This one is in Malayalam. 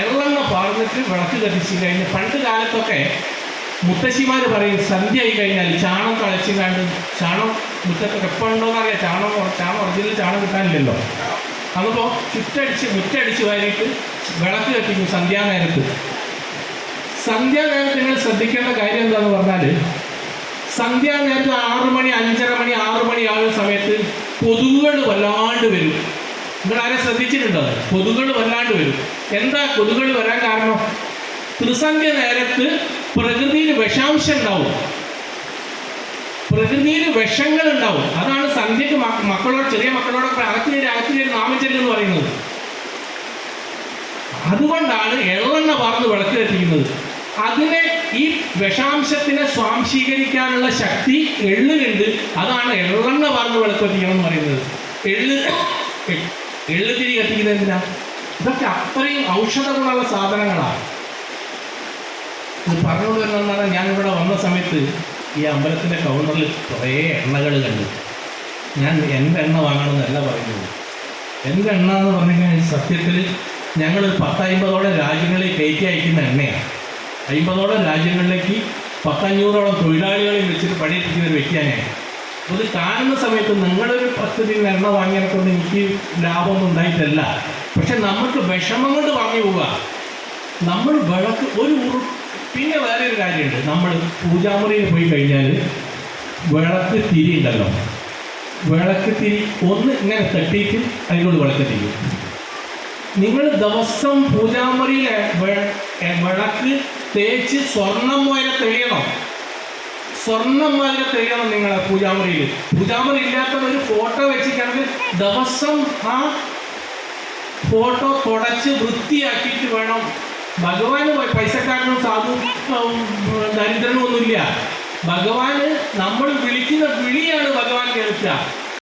എള്ളെണ്ണ പാർന്നിട്ട് വിളക്ക് കത്തിച്ചു കഴിഞ്ഞ് പണ്ട് കാലത്തൊക്കെ മുത്തശ്ശിമാർ പറയും സന്ധ്യ ആയി കഴിഞ്ഞാൽ ചാണം കളിച്ചു കണ്ട് ചാണം മുറ്റത്തൊക്കെ എപ്പോൾ ഉണ്ടോന്നറിയാം ചാണം ചാണം ഒറിജിനൽ ചാണം കിട്ടാനില്ലല്ലോ. അതിപ്പോൾ ചുറ്റടിച്ച് മുറ്റടിച്ച് വാരിയിട്ട് വിളക്ക് കത്തിക്കും സന്ധ്യാനേരത്ത് സന്ധ്യാനേരത്ത് നിങ്ങൾ ശ്രദ്ധിക്കേണ്ട കാര്യം എന്താണെന്ന് പറഞ്ഞാൽ സന്ധ്യാനേരത്ത് ആറു മണി അഞ്ചര മണി ആറു മണി ആകുന്ന സമയത്ത് കൊതുകുകൾ വല്ലാണ്ട് വരും. നിങ്ങൾ ആരെ ശ്രദ്ധിച്ചിട്ടുണ്ടോ? കൊതുകൾ വല്ലാണ്ട് വരും. എന്താ കൊതുകൾ വരാൻ കാരണം? ത്രിസന്ധ്യ നേരത്ത് പ്രകൃതിയിൽ വിഷാംശം ഉണ്ടാവും പ്രകൃതിയിൽ വിഷങ്ങൾ ഉണ്ടാവും അതാണ് സന്ധ്യക്ക് മക്ക- മക്കളോട് ചെറിയ മക്കളോടൊക്കെ അകത്തിനേര് അകത്തിനേര് നാമച്ചെല്ലു എന്ന് പറയുന്നത്. അതുകൊണ്ടാണ് എള്ളെണ്ണ വാർന്ന് വിളക്ക് കത്തിക്കുന്നത്. അതിനെ ഈ വിഷാംശത്തിനെ സ്വാംശീകരിക്കാനുള്ള ശക്തി എള്ളിനുണ്ട് അതാണ് എള്ളെണ്ണ വാർന്ന് വിളക്ക് കത്തിക്കണം എന്ന് പറയുന്നത്. എള്ള് എ- എള്ള് കത്തിക്കുന്നത് എന്തിനാ? ഇതൊക്കെ അത്രയും ഔഷധ ഗുണമുള്ള സാധനങ്ങളാണ്. ഇത് പറഞ്ഞുകൊണ്ട് വരുന്നതാണ് ഇവിടെ വന്ന സമയത്ത് ഈ അമ്പലത്തിന്റെ കൗണ്ടറിൽ കുറേ എണ്ണകൾ കണ്ടു. ഞാൻ എന്റെ എണ്ണ വാങ്ങണമെന്നല്ല പറയുന്നത്. എന്റെ എണ്ണ എന്ന് പറഞ്ഞു കഴിഞ്ഞാൽ സത്യത്തിൽ ഞങ്ങൾ പത്തമ്പതോളം രാജ്യങ്ങളിൽ കയറ്റി അയക്കുന്ന എണ്ണയാണ്. അമ്പതോളം രാജ്യങ്ങളിലേക്ക് പത്തഞ്ഞൂറോളം തൊഴിലാളികളെ വെച്ചിട്ട് പണിയെടുക്കുന്ന ഒരു വ്യക്തിയാണ് അത് കാണുന്ന സമയത്ത് നിങ്ങളൊരു പത്ത് എണ്ണ വാങ്ങിയത് കൊണ്ട് എനിക്ക് ലാഭമൊന്നും ഉണ്ടായിട്ടല്ല. പക്ഷെ നമുക്ക് വിഷമം കൊണ്ട് വാങ്ങി പോവുക. നമ്മൾ വിളക്ക് ഒരു പിന്നെ വേറെ ഒരു കാര്യമുണ്ട്. നമ്മൾ പൂജാമുറിയിൽ പോയി കഴിഞ്ഞാൽ വിളക്ക് തിരി ഉണ്ടല്ലോ. വിളക്ക് തിരി ഒന്ന് ഇങ്ങനെ തട്ടിയിട്ട് അതിനോട് വിളക്ക് തിരി നിങ്ങൾ ദിവസം പൂജാമുറിയിലെ വിളക്ക് തേച്ച് സ്വർണം പോലെ തെളിയണം. സ്വർണം മാതിരി തെയ്യണം നിങ്ങളെ പൂജാമുറിയിൽ പൂജാമുറി ഇല്ലാത്ത ഒരു ഫോട്ടോ വെച്ചിട്ടാണെങ്കിൽ ദിവസം ആ ഫോട്ടോ തുടച്ച് വൃത്തിയാക്കിയിട്ട് വേണം. ഭഗവാന് പൈസക്കാരനും സാധു ദരിദ്രനും ഒന്നുമില്ല. ഭഗവാന് നമ്മൾ വിളിക്കുന്ന വിളിയാണ് ഭഗവാൻ കേൾക്കുക.